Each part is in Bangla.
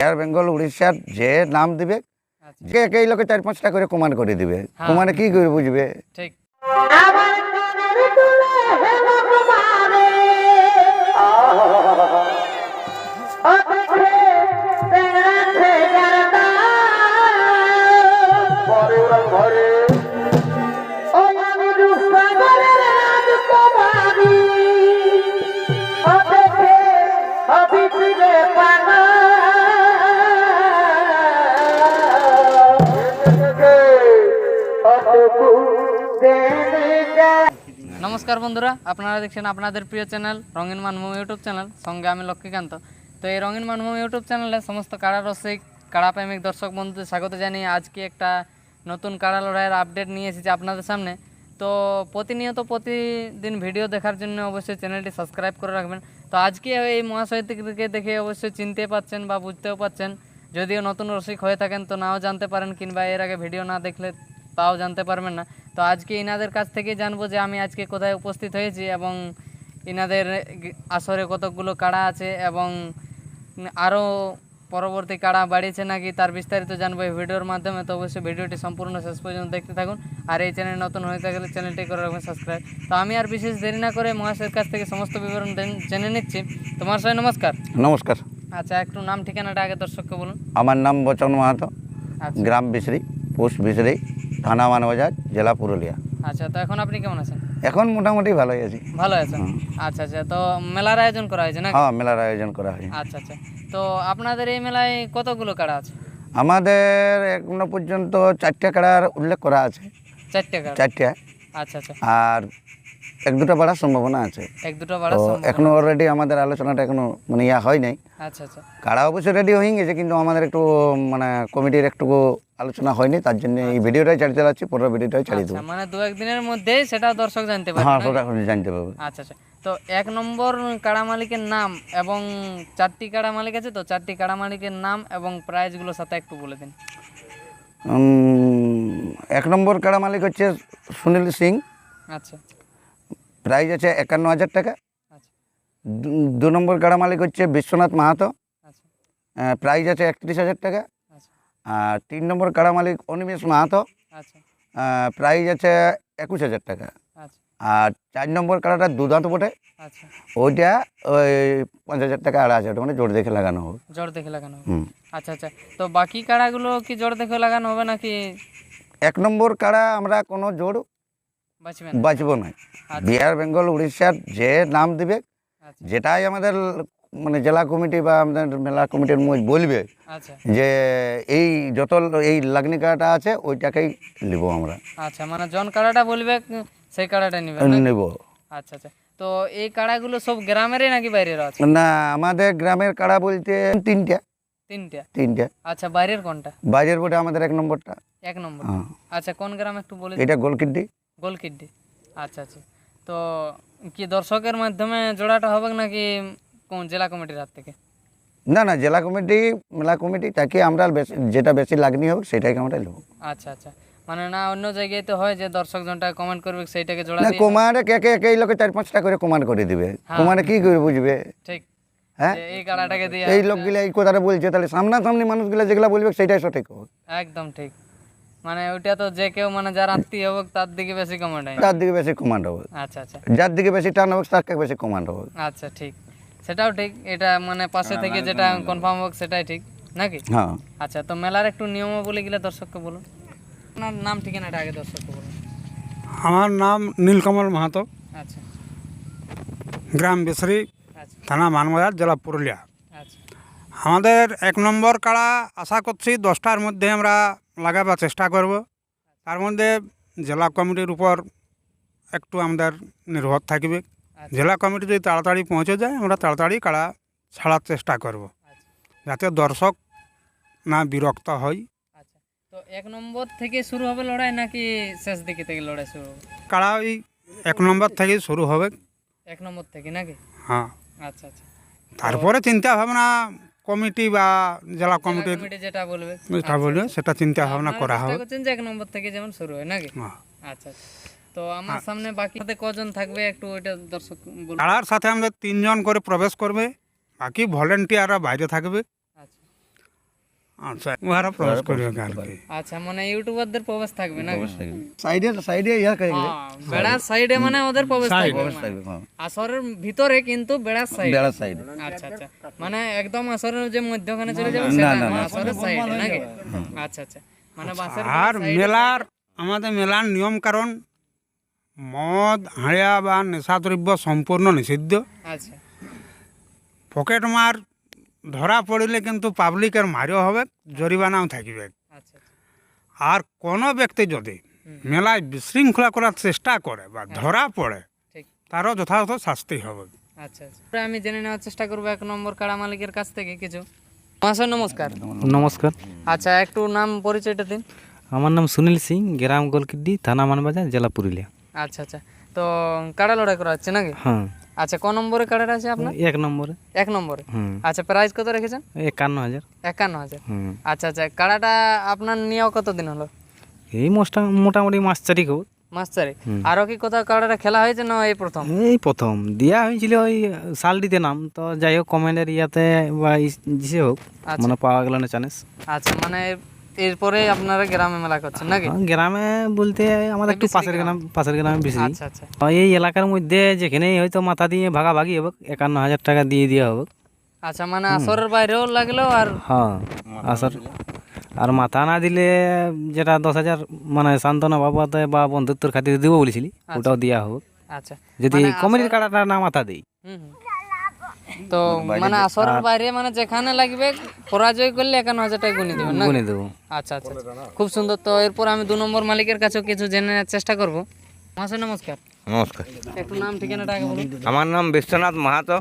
এয়ার বেঙ্গল উড়িষ্যার যে নাম দিবে আচ্ছা। যে একই লোকে চার পাঁচটা করে কমান করে দিবে। হ্যাঁ। কমানে কি করে বুঝবে? ঠিক। নমস্কার বন্ধুরা, আপনারা দেখছেন আপনাদের প্রিয় চ্যানেল রঙিন মানভূমি ইউটিউব চ্যানেল, সঙ্গে আমি লক্ষ্মীকান্ত। তো এই রঙিন মানভূমি ইউটিউব চ্যানেলে সমস্ত কাড়া রসিক কাড়া প্রেমিক, দর্শক বন্ধুদের স্বাগত জানিয়ে আজকে একটা নতুন কাড়া লড়াইয়ের আপডেট নিয়ে এসেছি আপনাদের সামনে। তো প্রতিনিয়ত প্রতিদিন ভিডিও দেখার জন্য অবশ্যই চ্যানেলটি সাবস্ক্রাইব করে রাখবেন। তো আজকে এই মহাশয়টিকে দেখে অবশ্যই চিনতে পাচ্ছেন বা বুঝতেও পাচ্ছেন, যদিও নতুন রসিক হয়ে থাকেন তো নাও জানতে পারেন কিংবা এর আগে ভিডিও না দেখলে তাও জানতে পারবেন না। তো আজকে ইনাদের কাছ থেকে জানব যে আমি আজকে কোথায় উপস্থিত হয়েছি এবং ইনাদের আসরে কতকগুলো কাড়া আছে এবং আরও পরবর্তী কাড়া বাড়িয়েছে নাকি তার বিস্তারিত জানব এই ভিডিওর মাধ্যমে। তো অবশ্যই ভিডিওটি সম্পূর্ণ শেষ পর্যন্ত দেখতে থাকুন আর এই চ্যানেল নতুন হয়ে থাকলে চ্যানেলটি করে রাখবেন সাবস্ক্রাইব। তো আমি আর বিশেষ দেরি না করে মহাশয়ের কাছ থেকে সমস্ত বিবরণ জেন- নিচ্ছি। তোমার সবাই নমস্কার। নমস্কার। আচ্ছা একটু নাম ঠিকানাটা আগে দর্শককে বলুন। আমার নাম বচন মাহাতো আচ্ছা। গ্রাম বিশ্রী পোস্ট বিশরি। থানা মানবাজার জেলা পুরুলিয়া। আচ্ছা তো এখন আপনি কেমন আছেন? এখন মোটামুটি ভালোই আছি। ভালো আছেন? আচ্ছা আচ্ছা তো মেলার আয়োজন করা হয়েছে না হ্যাঁ মেলার আয়োজন করা হয়েছে আচ্ছা আচ্ছা তো আপনাদের এই মেলায় কতগুলো কাড়া আছে? আমাদের এখনও পর্যন্ত চারটে কাড়ার উল্লেখ করা আছে। চারটে কাড়া? চারটে। আচ্ছা আচ্ছা। আর এক দুটো বাড়ার সম্ভাবনা আছে। এক দুটো বাড়ার এখনও অলরেডি আমাদের আলোচনাটা এখনও মানে ইয়া হয় নাই। আচ্ছা আচ্ছা। কাড়া অবশ্যই রেডি হয়ে গেছে কিন্তু আমাদের একটু মানে কমিটির একটু আলোচনা হয়নি তার জন্য এই ভিডিওটাই চালিয়ে চালাচ্ছি পরের ভিডিওটাই চালিয়ে দেবো। আচ্ছা মানে দু একদিনের মধ্যেই সেটা দর্শক জানতে পারবে হ্যাঁ সেটা জানতে পারবে। আচ্ছা আচ্ছা। তো এক নম্বর কাড়া মালিকের নাম এবং চারটি কাড়া মালিক আছে তো চারটি কাড়া মালিকের নাম এবং প্রাইজগুলোর সাথে একটু বলে দিন। এক নম্বর কাড়া মালিক হচ্ছে সুনীল সিং। আচ্ছা। প্রাইস আছে একান্ন হাজার টাকা। আচ্ছা। দু- নম্বর কাড়া মালিক হচ্ছে বিশ্বনাথ মাহাতো। আচ্ছা। প্রাইস আছে একত্রিশ হাজার টাকা। আচ্ছা। আর তিন নম্বর কাড়া মালিক অনিমেষ মাহাতো। প্রাইস আছে একুশ হাজার টাকা। আর চার নম্বর কাড়াটা দুধান্ত বটে। ওইটা ওই পাঁচ হাজার টাকা আড়াই হাজার মানে জোর দেখে লাগানো হবে। জোর দেখে লাগানো হবে। আচ্ছা আচ্ছা। তো বাকি কাড়াগুলো কি জোর দেখে লাগানো হবে নাকি? এক নম্বর কাড়া আমরা কোনো জোর বাঁচবো না। আচ্ছা। বিহার বেঙ্গল উড়িষ্যার যে নাম দিবে আচ্ছা। যেটাই আমাদের মানে জেলা কমিটি বা আমাদের মেলা কমিটির মধ্যে বলবে আচ্ছা। যে এই যত এই লাগনি কাড়াটা আছে ওইটাকেই নিব আমরা। আচ্ছা মানে জন কাড়াটা বলবে সেই কাড়াটা নিবে নেব। আচ্ছা আচ্ছা। তো এই কাড়াগুলো সব গ্রামেরই নাকি বাইরের আছে? না আমাদের গ্রামের কাড়া বলতে তিনটা। তিনটা? তিনটা। আচ্ছা বাইরের কোনটা? বাইরের বোটে আমাদের এক নম্বরটা। এক নম্বর। হ্যাঁ। আচ্ছা কোন গ্রাম একটু বলে এটা গোলকিড্ডি গোলকিড্ডি আচ্ছা আচ্ছা। তো কি দর্শকের মাধ্যমে জোড়াটা হবে নাকি কোন জেলা কমিটির হাত থেকে? না না জেলা কমিটি মেলা কমিটি তাকে আমরা যেটা বেশি লাগনি হোক সেটাই আমরা নেব। আচ্ছা আচ্ছা। মানে না অন্য জায়গায় তো হয় যে দর্শক জনটা কমেন্ট করবে সেইটাকে জোড়া না কুমারে কে কে এই লোকে চার পাঁচটা করে কমান করে দিবে। কুমারে কি করে বুঝবে? ঠিক। হ্যাঁ? এই কাড়াটাকে দিয়ে এই লোকগুলা এই কথাটা বলছে তাহলে সামনাসামনি মানুষগুলা যেগুলা বলবে সেটাই সঠিক হবে একদম ঠিক। মানে ওইটা তো যে কেউ মানে যার আত্মীয় হোক তার দিকে বেশি কমেন্ট হয়। তার দিকে বেশি কমান্ড হবে। আচ্ছা আচ্ছা। যার দিকে বেশি টান হবে তার বেশি কমান্ড হবে। আচ্ছা ঠিক। সেটাও ঠিক। এটা মানে পাশে থেকে যেটা কনফার্ম হোক সেটাই ঠিক। নাকি? হ্যাঁ। আচ্ছা তো মেলার একটু নিয়মাবলী গেলে দর্শককে বলুন। আপনার নাম ঠিকানাটা আগে দর্শককে বলুন। আমার নাম নীলকমল মাহাতো। আচ্ছা। গ্রাম বেসরি আচ্ছা। থানা মানবাজার জেলা পুরুলিয়া। আচ্ছা। আমাদের এক নম্বর কাড়া আশা করছি দশটার মধ্যে আমরা লাগাবার চেষ্টা করব। তার মধ্যে জেলা কমিটির উপর একটু আমাদের নির্ভর থাকবে। আচ্ছা। জেলা কমিটি যদি তাড়াতাড়ি পৌঁছে যায় আমরা তাড়াতাড়ি কাড়া ছাড়ার চেষ্টা করব। আচ্ছা। যাতে দর্শক না বিরক্ত হয়। আচ্ছা। তো এক নম্বর থেকে শুরু হবে লড়াই নাকি শেষ দিকে থেকে লড়াই শুরু হবে? কাড়া ওই এক নম্বর থেকে শুরু হবে। এক নম্বর থেকে নাকি? হ্যাঁ। আচ্ছা আচ্ছা। তারপরে চিন্তা ভাবনা কমিটি বা জেলা কমিটির কমিটি যেটা বলবে। যেটা বলবে সেটা চিন্তা ভাবনা করা হবে। করছেন যে এক নম্বর থেকে যেমন শুরু হয় নাকি? হ্যাঁ। আচ্ছা আচ্ছা। তো আমার সামনে বাকি সাথে কজন থাকবে একটু ওইটা দর্শক পাড়ার সাথে আমাদের তিনজন করে প্রবেশ করবে বাকি ভলেন্টিয়াররা বাইরে থাকবে। আচ্ছা আচ্ছা উহারা প্রবেশ করবে আর কি আচ্ছা মানে ইউটিউবারদের প্রবেশ থাকবে না সাইডে সাইডে ইয়ার কাছে হ্যাঁ, বেড়ার সাইডে মানে ওদের প্রবেশ থাকবে মানে। থাকবে হ্যাঁ। আসরের ভিতরে কিন্তু বেড়ার সাইড। বেড়ার সাইডে। আচ্ছা আচ্ছা। মানে একদম আসরের যে মধ্যখানে চলে যাবে সেটা না, আসরের সাইডে নাকি? আচ্ছা আচ্ছা। মানে বাসের আর মেলার আমাদের মেলার নিয়ম কারণ মদ হাঁড়িয়া বা নেশাদ্রব্য সম্পূর্ণ নিষিদ্ধ। আচ্ছা। পকেট মার ধরা পড়লে কিন্তু পাবলিকের মারিও হবে জরিমানাও থাকবে। আচ্ছা আর কোনো ব্যক্তি যদি মেলায় বিশৃঙ্খলা করার চেষ্টা করে বা ধরা পড়ে ঠিক। তারও যথাযথ শাস্তি হবে। আচ্ছা আচ্ছা। আমি জেনে নেওয়ার চেষ্টা করব এক নম্বর কাড়া মালিকের কাছ থেকে কিছু। মহাশয় নমস্কার। নমস্কার। আচ্ছা একটু নাম পরিচয়টা দিন। আমার নাম সুনীল সিং গ্রাম গোলকিড্ডি থানা মানবাজার জেলা পুরুলিয়া। আচ্ছা আচ্ছা। তো কাড়া লড়াই করা হচ্ছে নাকি? হ্যাঁ। আচ্ছা ক নম্বরে কাড়াটা আছে আপনার? এক নম্বরে। এক নম্বরে। আচ্ছা প্রাইস কত রেখেছেন? একান্ন হাজার। একান্ন হাজার। আচ্ছা আচ্ছা কাড়াটা আপনার নিয়েও কতদিন হলো? এই মোস্টা মোটামুটি মাস চারিক হোক মাস চারে আরও কি কোথাও কাড়াটা খেলা হয়েছে না এই প্রথম? এই প্রথম। দেওয়া হয়েছিল ওই সালটিতে নাম। তো যাই হোক কমেন্টের ইয়াতে বা যে হোক মানে পাওয়া গেল না চান্স আচ্ছা মানে এরপরে আপনারা গ্রামে মেলা করছেন নাকি? গ্রামে বলতে আমাদের একটু পাশের গ্রাম পাশের গ্রামে বেশি। আচ্ছা আচ্ছা। এই এলাকার মধ্যে যেখানেই হয়তো মাথা দিয়ে ভাগাভাগি হবে একান্ন হাজার টাকা দিয়ে দেওয়া হবে। আচ্ছা মানে আসরের বাইরেও লাগল আর হ্যাঁ আসর আর মাথা না দিলে যেটা দশ হাজার মানে সান্ত্বনা বাবাতে বা বন্ধুত্বর খাতিরে দেবো বলেছিলি ওটাও দেওয়া হোক আচ্ছা। যদি কমিটির কাটাটা না মাথা দেই। হুম। তো মানে আসরের বাইরে মানে যেখানে লাগবে পরাজয় করলে একান্ন হাজার টাকা গুনে দেবেন না গুনে দেবো। আচ্ছা আচ্ছা খুব সুন্দর। তো এরপর আমি দু নম্বর মালিকের কাছেও কিছু জেনে নেওয়ার চেষ্টা করব। মহাশয় নমস্কার। নমস্কার। একটু নাম ঠিকানাটা আগে বলুন। আমার নাম বিশ্বনাথ মাহাতো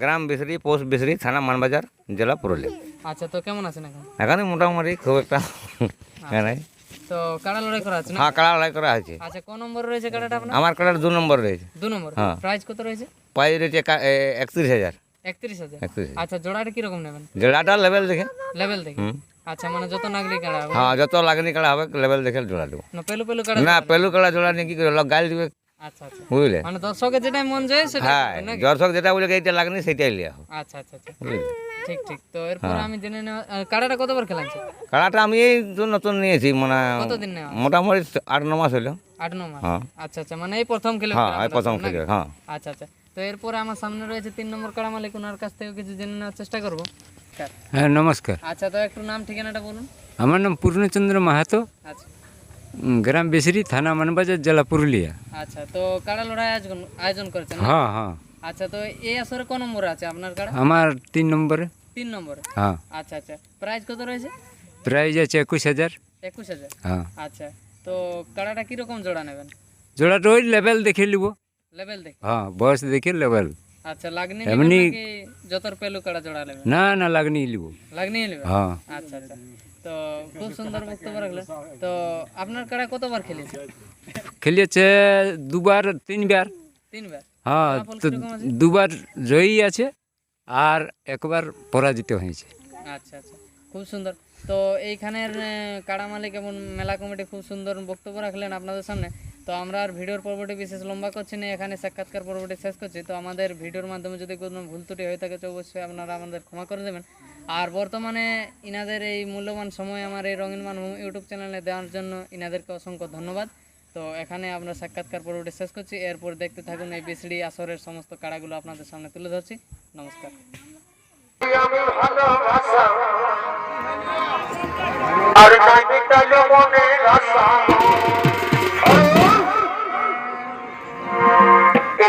গ্রাম বিসরি পোস্ট বিসরি থানা মানবাজার জেলা পুরুলিয়া। আচ্ছা তো কেমন আছেন এখন? এখানে মোটামুটি খুব একটা তো কাড়া লড়াই করা আছে না? হ্যাঁ কাড়া লড়াই করা হয়েছে আচ্ছা কোন নম্বর রয়েছে কাড়াটা আপনার? আমার কাড়ার দু নম্বর রয়েছে। দু নম্বর। হ্যাঁ। প্রাইস কত রয়েছে? প্রাইস রয়েছে একত্রিশ হাজার। একত্রিশ হাজার। আচ্ছা জোড়াটা কীরকম নেবেন? জোড়াটা লেভেল দেখে। লেভেল থেকে আচ্ছা মানে যত নাগলি কাড়া হবে। হ্যাঁ যত লাগনি কাড়া হবে লেভেল দেখে জোড়া দেবো। না পেলু পেলু কাড়া না পেলু কাড়া জোড়া নিয়ে কি করে গাল দিবে? আচ্ছা আচ্ছা। বুঝলে? মানে দর্শকের যেটা মন যায় সেটা হ্যাঁ দর্শক যেটা বলে এইটা লাগনি সেটাই লিয়া আচ্ছা আচ্ছা আচ্ছা। ঠিক ঠিক। তো এরপর আমি জেনে নেওয়া কাড়াটা কতবার খেলাচ্ছে কাড়াটা আমি এই নতুন নিয়েছি মানে কতদিন নেওয়া? মোটামুটি আট ন মাস হলো। আট ন মাস। হ্যাঁ। আচ্ছা আচ্ছা মানে এই প্রথম খেলে হ্যাঁ এই প্রথম খেলে হ্যাঁ। আচ্ছা আচ্ছা। তো এরপরে আমার সামনে রয়েছে তিন নম্বর কাড়া মালিক ওনার কাছ থেকে কিছু জেনে নেওয়ার চেষ্টা করব। হ্যাঁ নমস্কার। আচ্ছা তো একটু নাম ঠিকানাটা বলুন। আমার নাম পূর্ণচন্দ্র মাহাতো। আচ্ছা। গ্রাম বেসরি থানা মানবাজার জেলা পুরুলিয়া। আচ্ছা তো কাড়া লড়াই আয়োজন আয়োজন করেছেন হ্যাঁ হ্যাঁ। আচ্ছা তো এই আসরে কোন নম্বরে আছে আপনার কাড়া? আমার তিন নম্বরে। তিন নম্বরে? হ্যাঁ। আচ্ছা আচ্ছা। প্রাইস কত রয়েছে? প্রাইজ আছে একুশ হাজার। একুশ হাজার? হ্যাঁ। আচ্ছা তো কাড়াটা কীরকম জোড়া নেবেন? জোড়াটা ওই লেভেল দেখে নিব। লেভেল দেখে হ্যাঁ বয়স দেখে লেভেল আচ্ছা লাগনি এমনি- যতর পেলু কাড়া জোড়া নেবেন না না লাগনি লাগনি হ্যাঁ আচ্ছা আচ্ছা তো খুব সুন্দর বক্তব্য তো আপনার কাড়া কতবার খেলেছে দুবার তিনবার তিনবার হ্যাঁ তো দুবার জয়ী আছে আর একবার পরাজিত হয়েছে আচ্ছা আচ্ছা খুব সুন্দর তো এইখানের কাড়া মালিক এবং মেলা কমিটি খুব সুন্দর বক্তব্য রাখলেন আপনাদের সামনে তো আমরা আর ভিডিওর পর্বটি বিশেষ লম্বা করছি না, এখানে সাক্ষাৎকার পর্বটি শেষ করছি। তো আমাদের ভিডিওর মাধ্যমে যদি কোনো ভুল ত্রুটি হয়ে থাকে, তো অবশ্যই আপনারা আমাদের ক্ষমা করে দেবেন। আর বর্তমানে ইনাদের এই মূল্যবান সময় আমার এই রঙিন মানভূম ইউটিউব চ্যানেলে দেওয়ার জন্য ইনাদেরকে অসংখ্য ধন্যবাদ। তো এখানে আমরা সাক্ষাৎকার পর্বটি শেষ করছি। এরপর দেখতে থাকুন এই বিসড়ি আসরের সমস্ত কাড়াগুলো আপনাদের সামনে তুলে ধরছি। নমস্কার। আর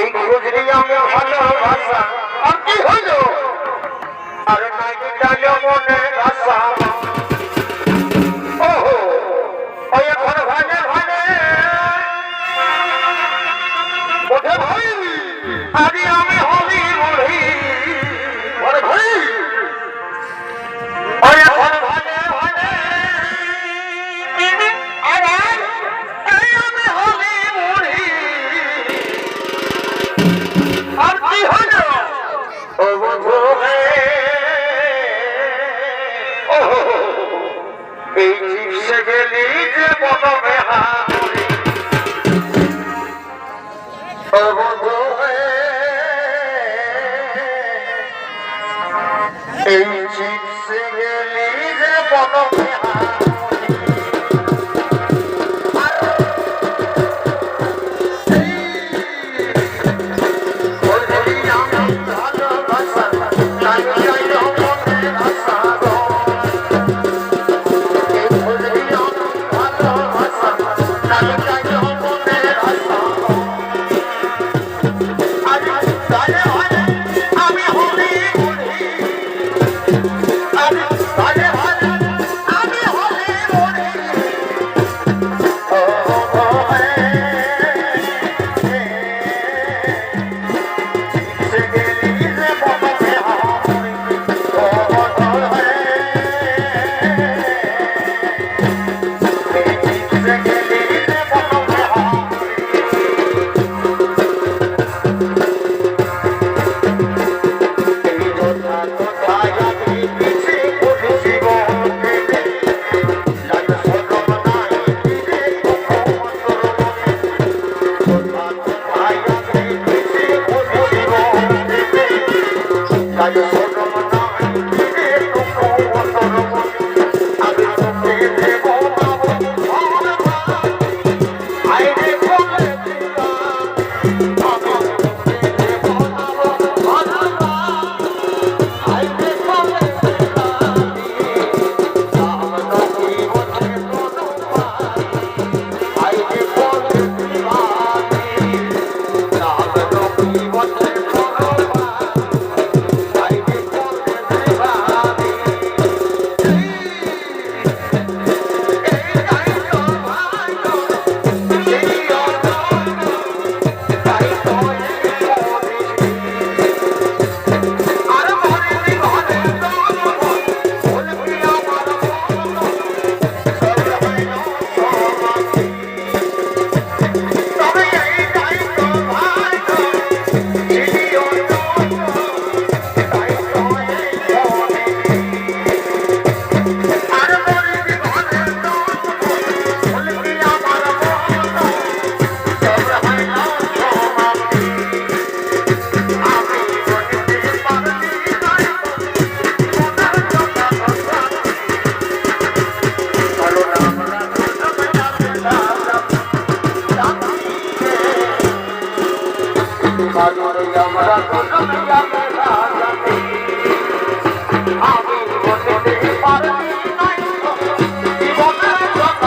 এই খুঁজলি আমি ভালোবাসা। আর কি হলো? আরে নাই মিটাইল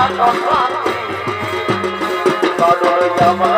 জামা জামা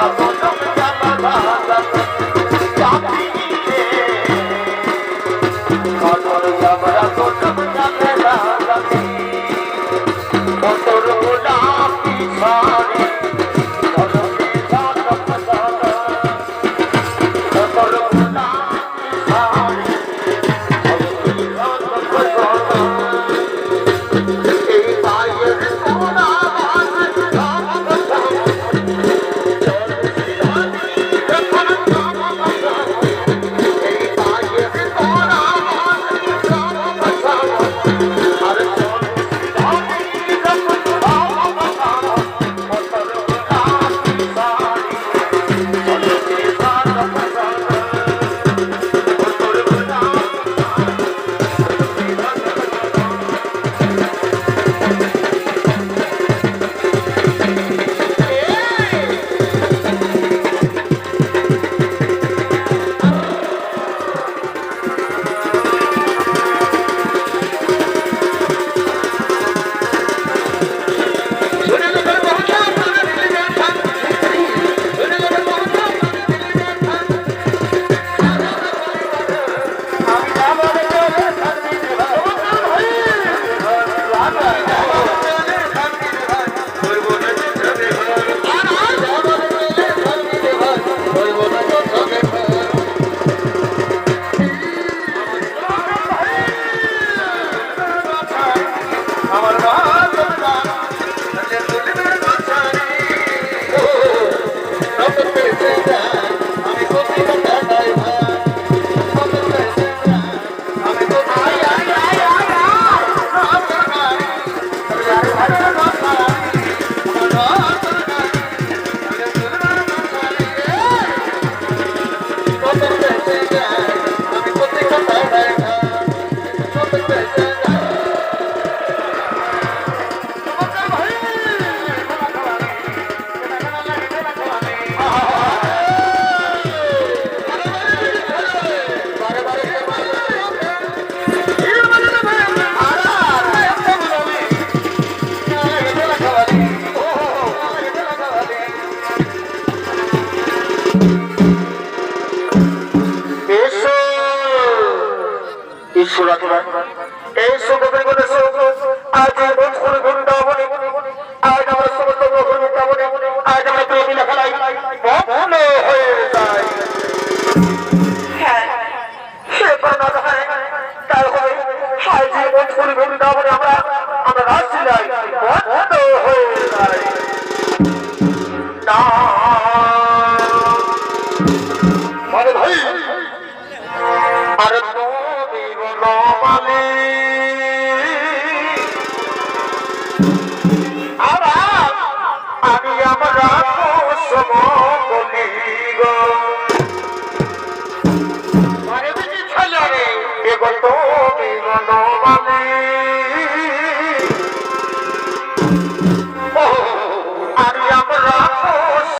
সুরাত